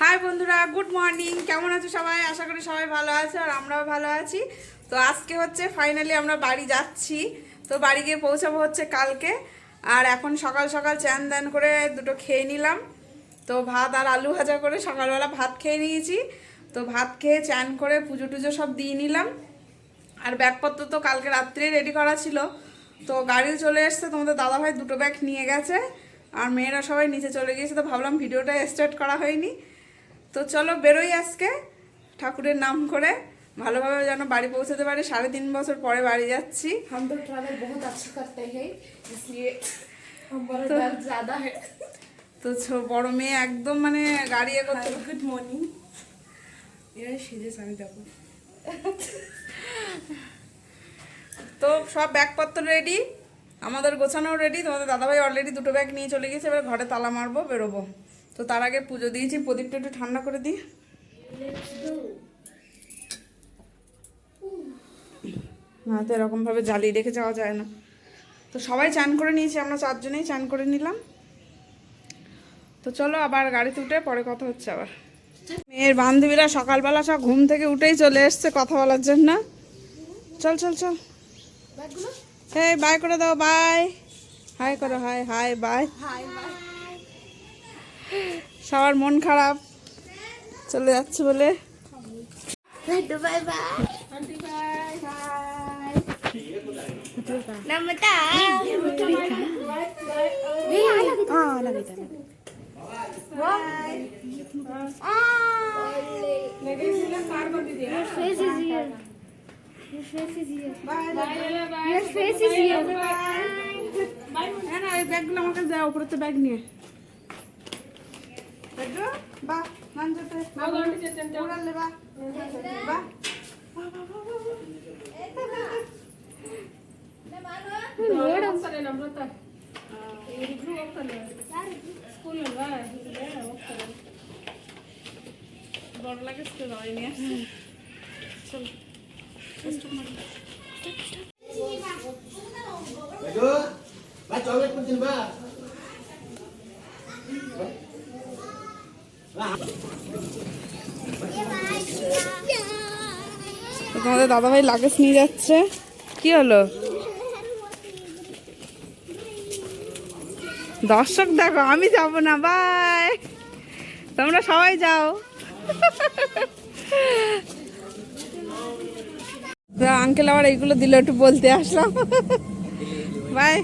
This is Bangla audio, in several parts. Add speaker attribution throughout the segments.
Speaker 1: হাই বন্ধুরা গুড মর্নিং কেমন আছো সবাই? আশা করি সবাই ভালো আছে আর আমরাও ভালো আছি। তো আজকে হচ্ছে ফাইনালি আমরা বাড়ি যাচ্ছি। তো বাড়ি গিয়ে পৌঁছাবো হচ্ছে কালকে। আর এখন সকাল সকাল চ্যান দান করে দুটো খেয়ে নিলাম। তো ভাত আর আলু ভাজা করে সকালবেলা ভাত খেয়ে নিয়েছি। তো ভাত খেয়ে চ্যান করে পুজো টুজো সব দিয়ে নিলাম। আর ব্যাগপত্র তো কালকে রাত্রেই রেডি করা ছিল। তো গাড়ি চলে এসছে, তোমাদের দাদাভাই দুটো ব্যাগ নিয়ে গেছে। আর মেয়েরা সবাই নিচে চলে গিয়েছে তো ভাবলাম ভিডিওটা স্টার্ট করা হয়নি। তো চলো বেরোই আজকে ঠাকুরের নাম করে। ভালোভাবে যেন বাড়ি পৌঁছাতে পারি সাড়ে তিন বছর পরে বাড়ি যাচ্ছি। তো বড় মেয়ে একদম মানে গাড়ি করতে
Speaker 2: গুড মর্নিং
Speaker 1: তো সব ব্যাগপত্র রেডি আমাদের গোছানো রেডি তোমাদের দাদাভাই অলরেডি দুটো ব্যাগ নিয়ে চলে গেছে, এবার ঘরে তালা মারবো, বেরোবো। তো তার আগে পুজো দিয়েছি, প্রদীপটা একটু ঠান্ডা করে দিই। না, তো এরকমভাবে জ্বালিয়ে রেখে যাওয়া যায় না। তো সবাই চান করে নিয়েছি, আমরা চারজনেই চান করে নিলাম। তো চলো আবার গাড়িতে উঠে পরে কথা হচ্ছে আবার। মেয়ের বান্ধবীরা সকালবেলা সব ঘুম থেকে উঠেই চলে এসছে, কথা বলার জন্য। চল চল চল। হ্যাঁ বাই করে দাও বাই হাই করো হাই হাই বাই সবার মন খারাপ। চলে যাচ্ছে বলে। হ্যাঁ এই ব্যাগগুলো আমাকে দেয় উপরে তো ব্যাগ নিয়ে বাহ নান যেতে উড়ালে বাহ বাহ বড় লাগে তো দাঁড়িয়ে নিয়ে আসছে চল
Speaker 3: Aduh, ba chocolate pun ba?
Speaker 1: তো তোমাদের দাদাভাই লাগেজ নিয়ে যাচ্ছে। কি হলো? দর্শক, দেখো, আমি যাব না বাই তোমরা সবাই যাও। আঙ্কেল আবার এইগুলো দিল, একটু বলতে আসলাম। বাই।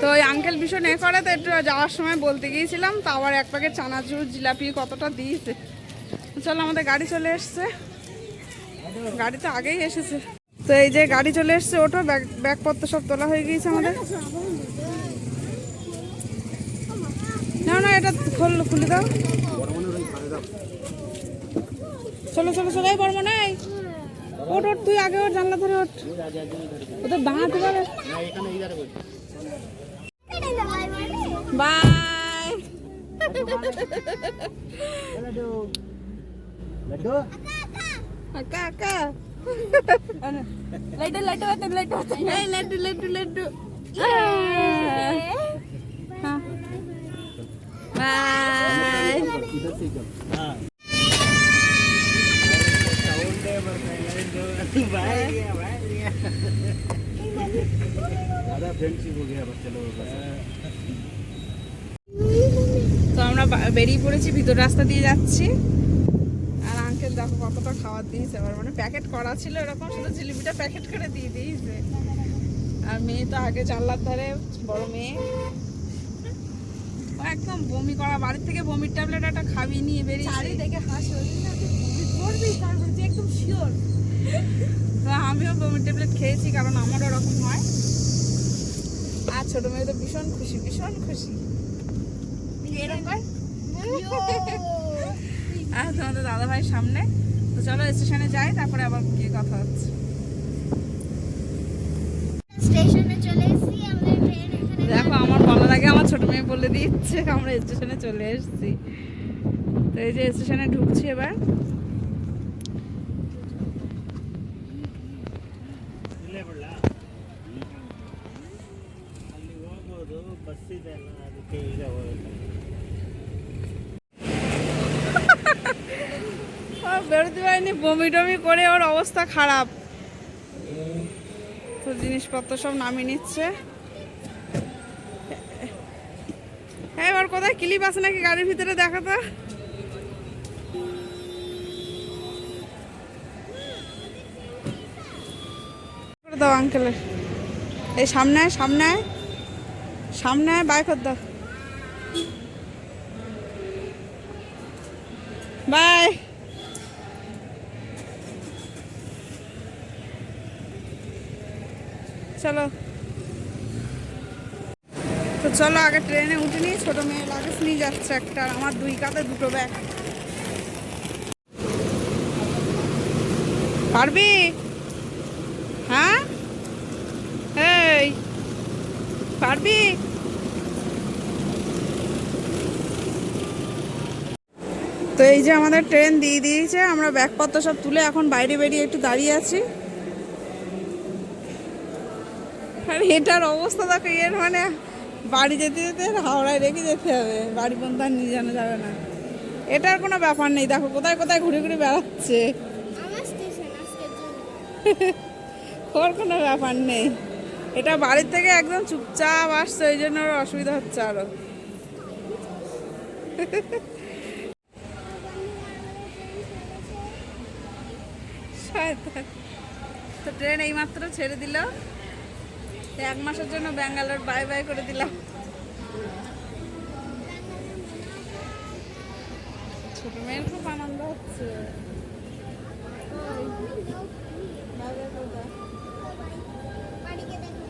Speaker 1: তো ওই আঙ্কেল ভীষণ এ করে, তো একটু যাওয়ার সময় বলতে গিয়েছিলাম, তো আবার এক প্যাকেট চানাচুর, জিলাপি কতটা দিয়েছে। চলো, আমাদের গাড়ি চলে এসছে। গাড়ি তো আগেই এসেছে। তো এই যে গাড়ি চলে এসছে, ওটো, ব্যাগ ব্যাগপত্র সব তোলা হয়ে গিয়েছে আমাদের। না না, এটা খুলে দাও। চলো চলো চলো এই পারব না ওট ওট তুই আগে ওর জানলা ধরে ওঠ। ও তো দাঁড়াতে পারে বাই। আকা
Speaker 2: light light light light light
Speaker 1: వస్తుంది లడ్డు లడ్డు లడ్డు బాయ్ তো আমরা বেরিয়ে পড়েছি, ভিতর রাস্তা দিয়ে যাচ্ছি। আর আঙ্কেল দেখো কতটা খাবার দিয়েছে। আবার মানে প্যাকেট করা ছিল এরকম, শুধু জিলিপিটা প্যাকেট করে দিয়ে দিয়েছে। আর মেয়ে তো আগে জানলার ধারে, বড় মেয়ে। একদম বমি করা, বাড়ির থেকে বমির ট্যাবলেট একটা খাবি নিয়ে বেরিয়েছে।
Speaker 2: দেখে হাসি করবি তারপর যে একদম শিওর
Speaker 1: তো আমিও বমির ট্যাবলেট খেয়েছি কারণ আমারও ওরকম হয়। আর ছোট মেয়ে তো ভীষণ খুশি ভীষণ খুশি। আর তোমাদের দাদা ভাইয়ের সামনে। তো চলো স্টেশনে যাই তারপরে আবার গিয়ে কথা হচ্ছে। দেখো আমার বলার আগে আমার ছোট মেয়ে বলে দিচ্ছে আমরা স্টেশনে চলে এসেছি। তো এই যে স্টেশনে ঢুকছি এবার। বমি টমি করে ওর অবস্থা খারাপ। তো জিনিসপত্র সব নামিয়ে নিচ্ছে। হ্যাঁ এবার কোথায় ক্লিপ আছে নাকি গাড়ির ভিতরে দেখা তো? দাও আঙ্কেলের এই সামনে সামনে। সামনে বাইক দাও বাই চলো। তো চলো, আগে ট্রেনে উঠিনি ছোটো মেয়ে লাগেজ নিয়ে যাচ্ছে একটা আমার দুই কাতে দুটো ব্যাগ পারবি? হ্যাঁ? এই, পারবি? তো এই যে আমাদের ট্রেন দিয়ে দিয়েছে, আমরা ব্যাগপত্র সব তুলে এখন বাইরে বেরিয়ে একটু দাঁড়িয়ে আছি। আর এটার অবস্থা দেখো এর মানে বাড়ি যেতে যেতে হাওড়ায় রেখে যেতে হবে। বাড়ি পর্যন্ত আর নিয়ে জানা যাবে না। এটার কোনো ব্যাপার নেই। দেখো কোথায় কোথায় ঘুরে ঘুরে বেড়াচ্ছে। ওর কোনো ব্যাপার নেই। এটা বাড়ির থেকে একদম চুপচাপ আসছে ওই জন্য ওর অসুবিধা হচ্ছে আরও। শয়তান। তো ট্রেন এইমাত্র ছেড়ে দিল। তো এক মাসের জন্য ব্যাঙ্গালোর বাই বাই করে দিলাম। ছোট মেয়ের খুব আনন্দ হচ্ছে। বাই বাই করে দাও।
Speaker 4: বাড়িকে দেখো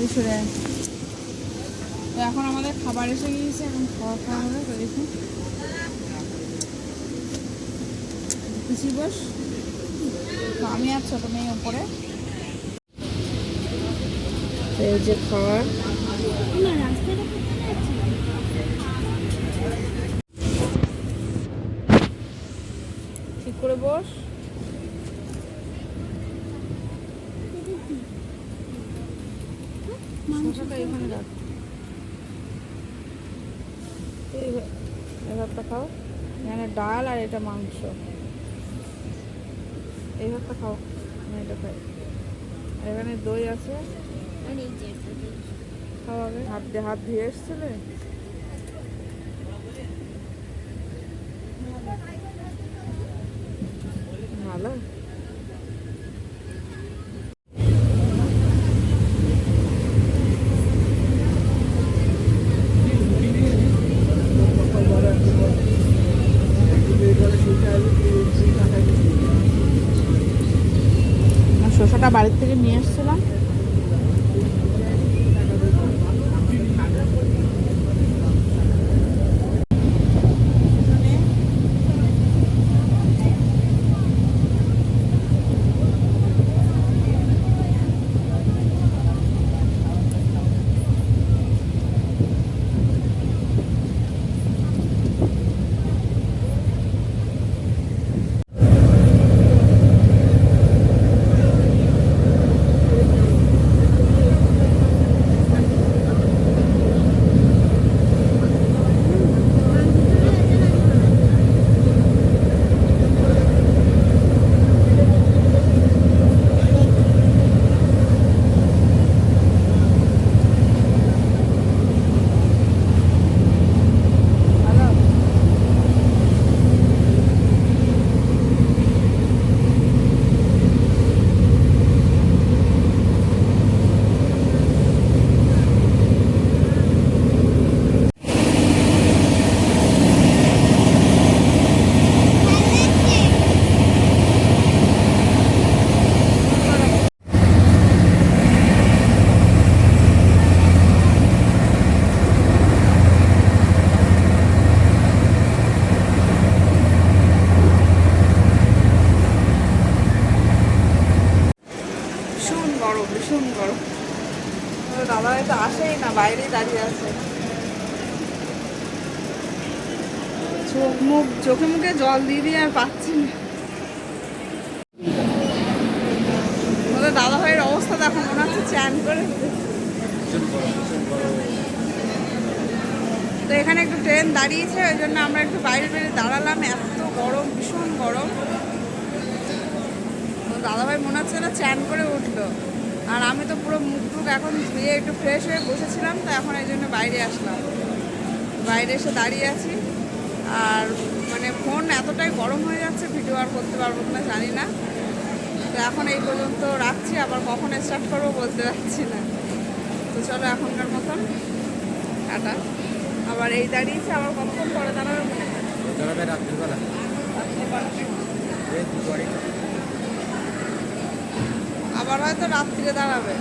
Speaker 1: এই সরে আয়। তো এখন আমাদের খাবার এসে গিয়েছে এখন খাওয়া খাওয়া হবে তো দেখুন পিছিয়ে বস তো আমি আর ছোট মেয়ে ওপরে এই যে
Speaker 4: আছে
Speaker 1: ঠিক করে বস। শসাটা এখানে রাখ। খাও। এখানে ডাল আর এটা মাংস। এই ভাতটা খাও। আমি এটা খাই। এখানে দই আছে। খাওয়াবে। হাত দিয়ে হাত ধুয়ে এসছিলে? ভালো। আর শসাটা বাড়ির থেকে নিয়ে এসেছিলাম। চোখ মুখ জল দিয়ে দিয়ে আর পাচ্ছি না। ওদের দাদা ভাইয়ের অবস্থা দেখো, মনে হচ্ছে চ্যান করে তো এখানে একটু ট্রেন দাঁড়িয়েছে, ওই জন্য আমরা একটু বাইরে বেরিয়ে দাঁড়ালাম। এত গরম, ভীষণ গরম। দাদাভাই মনে হচ্ছে না চ্যান করে উঠল। আর আমি তো পুরো মুখ টুক এখন ধুয়ে একটু ফ্রেশ হয়ে বসেছিলাম, তো এখন এই জন্য বাইরে আসলাম। বাইরে এসে দাঁড়িয়ে আছি। আর মানে ফোন এতটাই গরম হয়ে যাচ্ছে ভিডিও আর করতে পারব কিনা জানি না। তো এখন এই পর্যন্ত রাখছি আবার কখন স্টার্ট করব বলতে পারছি না। তো চলো এখনকার মতন টাটা। আবার এই দাঁড়িয়েছে আবার কতক্ষণ পরে দাঁড়াবে
Speaker 3: দাঁড়াবে রাত্রিবেলা।
Speaker 1: আবার হয়তো রাত্রিরে দাঁড়াবে।